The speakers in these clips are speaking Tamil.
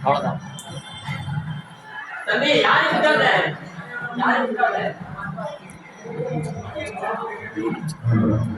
அவ்வளவுதான். தம்பி யாரும் விட்டாத beautiful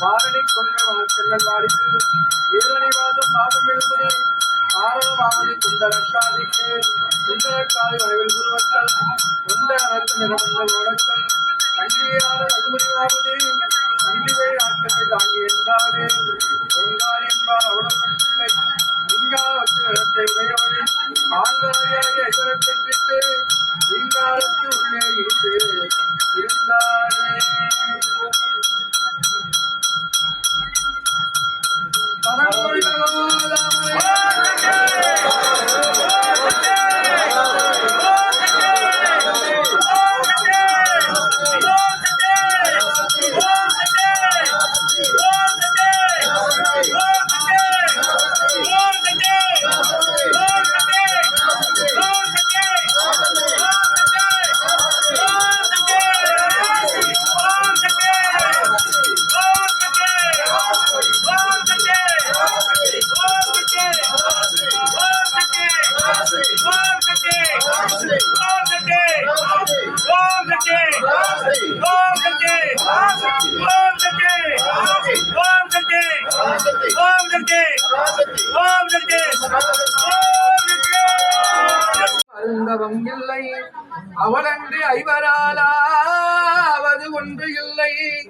வாரணி கொண்ட வாசங்கள் வாடிக்கு ஈரணிவாதம் பாதம் எழுபடி ஆரவாவதி குண்டலக்காதிக்கு குண்டலக்காதி வளைவில் குருவத்தல் கொண்ட அரசு நிறமங்கள் உடத்தல் கண்டியாத அகுமதியாவது நம்பிகை ஆற்றலை தாங்கி என்றாவது பொங்கார் என்பார் அவளுடன் பிள்ளை லிங்காவற்று இடத்தை உடையவள் ஆங்காரியாகிய ஐவரத்தை பெற்று லிங்காரத்து உள்ளே இருந்து இருந்தாரே. அவளன்றி ஐவராலாவது ஒன்று இல்லை.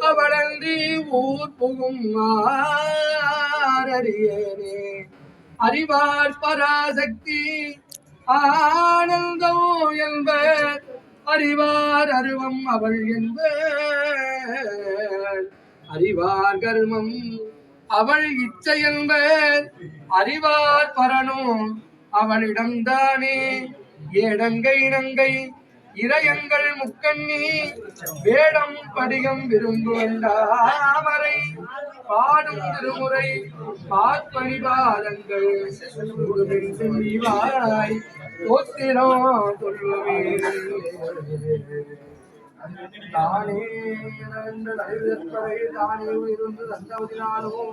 அவளன்றி ஊர் புகும் ஆரியனே அறிவார் பராசக்தி ஆனந்தம் என்பர். அறிவார் அருவம் அவள் என்பர். அறிவார் கர்மம் அவள் இச்சை என்பர். அறிவார் பரனும் அவளிடம்தானே. ஏடங்கை நங்கை இறையங்கள் முக்கண்ணி வேடம் படிகம் விரும்புவண்டாமரை பாடும் திருமுறை பார்ப்பணிபாதங்கள் வாய் தோத்திரம் சொல்லுவே. தானே இறந்த நடுவிற்பதை தானே இருந்து தந்தவதினாலும்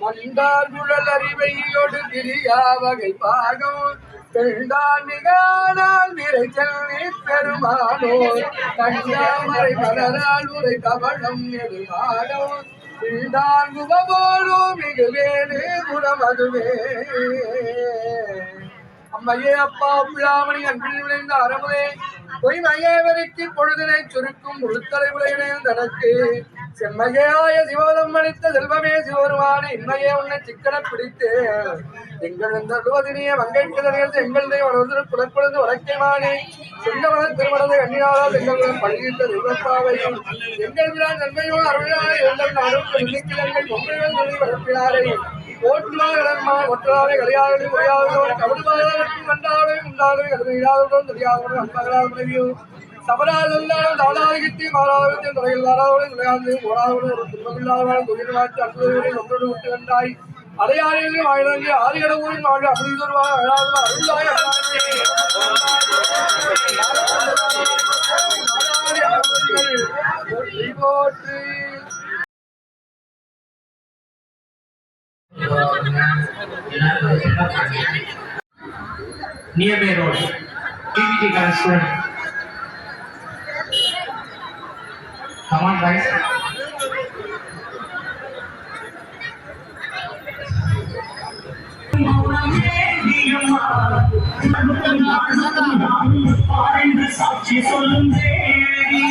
தானே மண்டார்குழல் அறிவையோடு திரியா வகை பாகம். பெண்டான் மிகானால் விரைச்சல் பெருமானோ. கண்டாமரை மலரால் உரை கவளம் நெடுமாடோ பிண்டான் குபபோரோ மிகுவேனு குணமதுவே. அம்மையே அப்பா பிழாமணி அன்பில் விளைந்த அறமுதே பொய்மையேவருக்கு பொழுதினை சுருக்கும் உளுத்தலை விளையினே தனக்கு. செம்மையாய சிவோதம் அளித்த செல்வமே சிவருமான இன்மையே உன்னை சிக்கன பிடித்து. எங்கள் இந்த அலுவதினிய வங்கைக்கு தனியது எங்கள் வளர்ந்து குலப்பொழுது வழக்கைமானே செங்கமல திருமணத்தை கண்ணியாளால் எங்கள் பள்ளியிட்ட தெய்வப்பாவையும் எங்கள் விழா நன்மையோ அருளாக எங்கள் நாடும் எண்ணிக்கைகள் பொம்மைகள் சொல்லி வளர்ப்பினாரே ஒற்றாவே ஒற்றாவை கலையாவது உரையாவது கவிடுமாகவும் கண்டாவே உண்டாகவே கருமையாகவும் தெரியாதவரும் அன்பகளாக மனைவியும் சபராதெல்லாம் தாளாகித்தி மாறாவித்தின் துறையில் வாராவோடு நிலையாந்து போராவோடு ஒரு துன்பமில்லாதவர்கள் தொழில் மாற்றி அற்புதங்களை ஒன்றோடு விட்டு வந்தாய் வாழ்ந்து வாழ்வு near Bay Road, Come on, guys. சாட்சி சொல்லும் தேடி